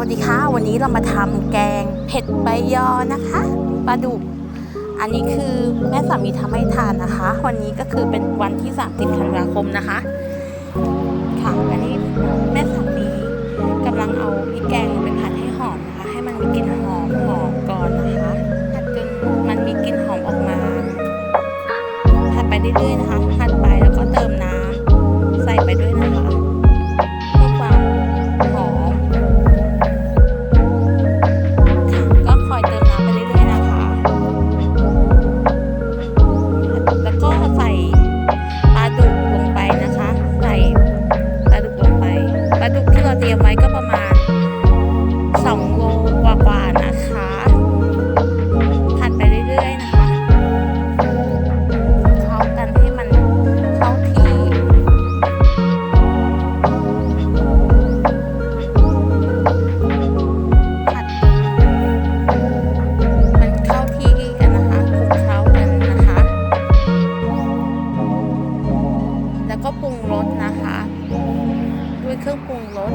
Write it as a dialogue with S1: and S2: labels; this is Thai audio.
S1: วัสดีค่ะ วันนี้เรามาทำแกงเผ็ดใบยอนะคะปลาดุกอันนี้คือแม่สามีทำให้ทานนะคะ วันนี้ก็คือเป็นวันที่30ธันวาคมนะคะ ค่ะอันนี้แม่สามีกำลังเอาพริกแกงไปผัดให้หอมนะคะ ให้มันมีกลิ่นหอมหอมก่อนนะคะผัดจนมันมีกลิ่นหอมออกมาผัดไปเรื่อยๆนะคะผัด โลกว่าๆนะคะผัดไปเรื่อยๆนะคะเข้ากันให้มันเข้าที่ผัดมันเข้าที่กันนะคะคลุกเคล้ากันนะคะ แล้วก็ปรุงรสนะคะ ด้วยเครื่องปรุงรส